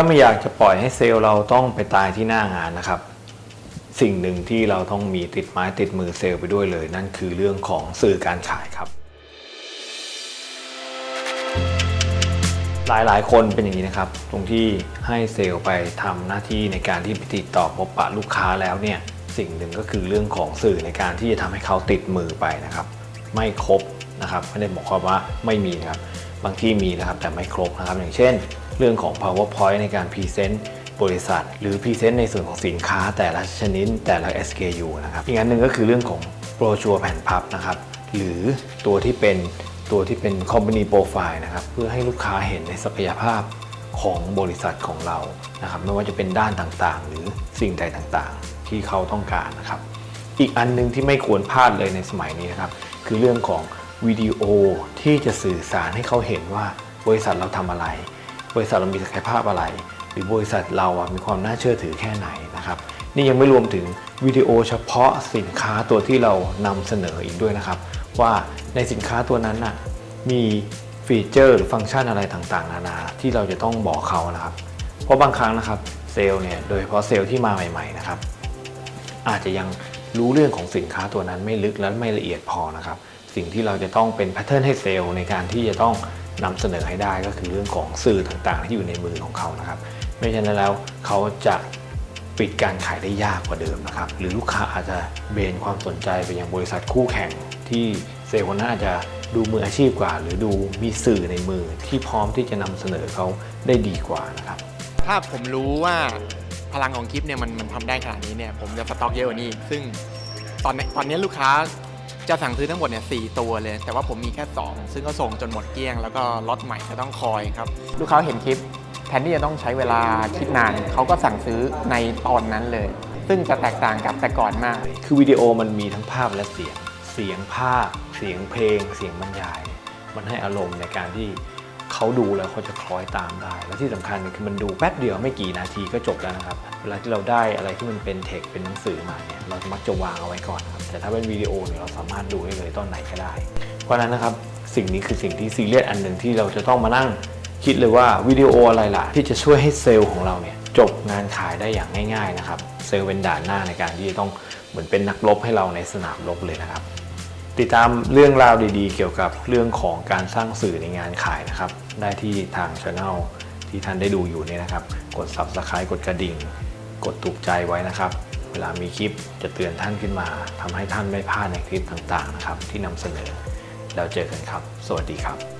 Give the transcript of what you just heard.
ถ้าไม่อยากจะปล่อยให้เซลล์เราต้องไปตายที่หน้างานนะครับ สิ่งหนึ่งที่เราต้องมีติดไม้ติดมือเซลล์ไปด้วยเลย นั่นคือเรื่องของสื่อการขายครับ หลายๆ คนเป็นอย่างนี้นะครับ ตรงที่ให้เซลล์ไปทำหน้าที่ในการที่ไปติดต่อพบปะลูกค้าแล้วเนี่ยสิ่งหนึ่งก็คือเรื่องของสื่อในการที่จะทำให้เขาติดมือไปนะครับ ไม่ครบนะครับไม่ได้บอกความว่าไม่มีนะครับ บางที่มีนะครับแต่ไม่ครบนะครับ อย่างเช่น เรื่องของ powerpoint ในการพรีเซนต์บริษัท หรือพรีเซนต์ในส่วนของสินค้าแต่ละชนิดแต่ละ SKU นะครับอีกอันหนึ่งก็คือเรื่องของโบรชัวร์แผ่นพับนะครับหรือตัวที่เป็นตัวที่เป็น company profile นะครับเพื่อให้ลูกค้าเห็นในศักยภาพของบริษัทของเรานะครับไม่ว่าจะเป็นด้านต่างๆ หรือสิ่งใดต่างๆ ที่เขาต้องการนะครับ อีกอันหนึงที่ไม่ควรพลาดเลยในสมัยนี้นะครับ คือเรื่องของ วิดีโอที่จะสื่อสารให้เขาเห็นว่าบริษัทเราทำอะไร บริษัทเรามีศักยภาพอะไร หรือบริษัทเราอะมีความน่าเชื่อถือแค่ไหนนะครับนี่ยังไม่รวมถึงวิดีโอเฉพาะสินค้าตัวที่เรานำเสนออีกด้วยนะครับ ว่าในสินค้าตัวนั้นน่ะมีฟีเจอร์หรือฟังก์ชันอะไรต่างๆ นานาที่เราจะต้องบอกเขานะครับ เพราะบางครั้งนะครับเซลล์เนี่ยโดยเฉพาะเซลล์ที่มาใหม่ ๆนะครับ อาจจะยังรู้เรื่องของสินค้าตัวนั้นไม่ลึกและไม่ละเอียดพอนะครับ สิ่งที่เราจะต้องเป็นแพทเทิร์นให้เซลล์ในการที่จะต้องนำเสนอให้ได้ก็คือเรื่องของสื่อต่างๆ ที่อยู่ในมือของเขานะครับ ไม่เช่นนั้นแล้วเขาจะปิดการขายได้ยากกว่าเดิมนะครับ หรือลูกค้าอาจจะเบนความสนใจไปยังบริษัทคู่แข่งที่เซลล์คนนั้นอาจจะดูมืออาชีพกว่า หรือดูมีสื่อในมือที่พร้อมที่จะนำเสนอเขาได้ดีกว่านะครับ ถ้าผมรู้ว่าพลังของคลิปเนี่ยมันมันทำได้ขนาดนี้เนี่ยผมจะสต็อกเยอะกว่านี้ ซึ่งตอนนี้ตอนนี้ลูกค้า จะสั่งซื้อทั้งหมดเนี่ยสตัวเลย แต่ว่าผมมีแค่ 2 ซึ่งก็ส่งจนหมดเกลี้ยง แล้วก็ล็อตใหม่ก็ต้องคอยครับ ลูกค้าเห็นคลิปแทนที่จะต้องใช้เวลาคิดนาน เขาก็สั่งซื้อในตอนนั้นเลย ซึ่งจะแตกต่างกับแต่ก่อนมาก คือวิดีโอมันมีทั้งภาพและเสียง เสียงภาพ เสียงเพลง เสียงบรรยาย มันให้อารมณ์ในการที่ เขาดูแล้วเขาจะคล้อยตามได้ และที่สำคัญคือมันดูแป๊บเดียวไม่กี่นาทีก็จบแล้วนะครับ เวลาที่เราได้อะไรที่มันเป็นเทคเป็นหนังสือมาเนี่ยเรามักจะวางเอาไว้ก่อนครับแต่ถ้าเป็นวิดีโอเนี่ยเราสามารถดูได้เลยตอนไหนก็ได้ เพราะฉะนั้นนะครับสิ่งนี้คือสิ่งที่ซีเรียสอันหนึ่งที่เราจะต้องมานั่งคิดเลยว่าวิดีโออะไรล่ะ ที่จะช่วยให้เซลล์ของเราเนี่ยจบงานขายได้อย่างง่าย ๆนะครับ เซลล์เป็นด่านหน้าในการที่จะต้องเหมือนเป็นนักรบให้เราในสนามรบเลยนะครับ ติดตามเรื่องราวดีๆ เกี่ยวกับเรื่องของการสร้างสื่อในงานขายนะครับ ได้ที่ทางช anel ที่ท่านได้ดูอยู่นี่นะครับ กด subscribe กดกระดิ่ง กดถูกใจไว้นะครับ เวลามีคลิปจะเตือนท่านขึ้นมาทำให้ท่านไม่พลาดในคลิปต่างๆนะครับที่นำเสนอ แล้วเจอกันครับ สวัสดีครับ